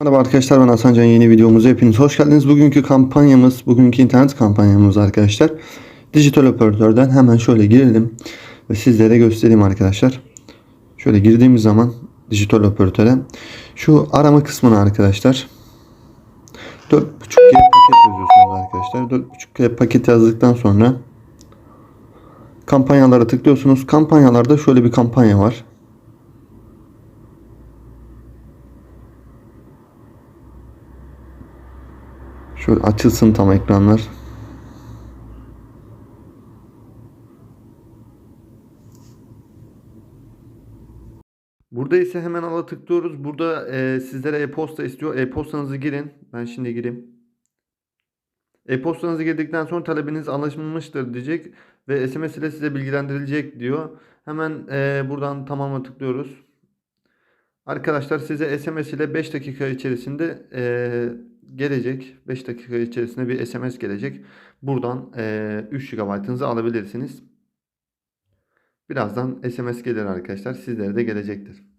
Merhaba arkadaşlar ben Hasan Can yeni videomuza hepiniz hoş geldiniz. Bugünkü kampanyamız, bugünkü internet kampanyamız arkadaşlar. Dijital operatörden hemen şöyle girelim ve sizlere göstereyim arkadaşlar. Şöyle girdiğimiz zaman dijital operatöre şu arama kısmına arkadaşlar 4.5G paket yazıyorsunuz arkadaşlar. 4.5G paket yazdıktan sonra kampanyalara tıklıyorsunuz. Kampanyalarda şöyle bir kampanya var. Şöyle açılsın tam ekranlar. Burada ise hemen ala tıklıyoruz. Burada e, sizlere e-posta istiyor. E-postanızı girin. Ben şimdi gireyim. E-postanızı girdikten sonra talebiniz anlaşılmıştır diyecek ve SMS ile size bilgilendirilecek diyor. Hemen e, buradan tamam'a tıklıyoruz. Arkadaşlar size SMS ile 5 dakika içerisinde e, gelecek. 5 dakika içerisinde bir SMS gelecek. Buradan e, 3 GB'ınızı alabilirsiniz. Birazdan SMS gelir arkadaşlar. Sizlere de gelecektir.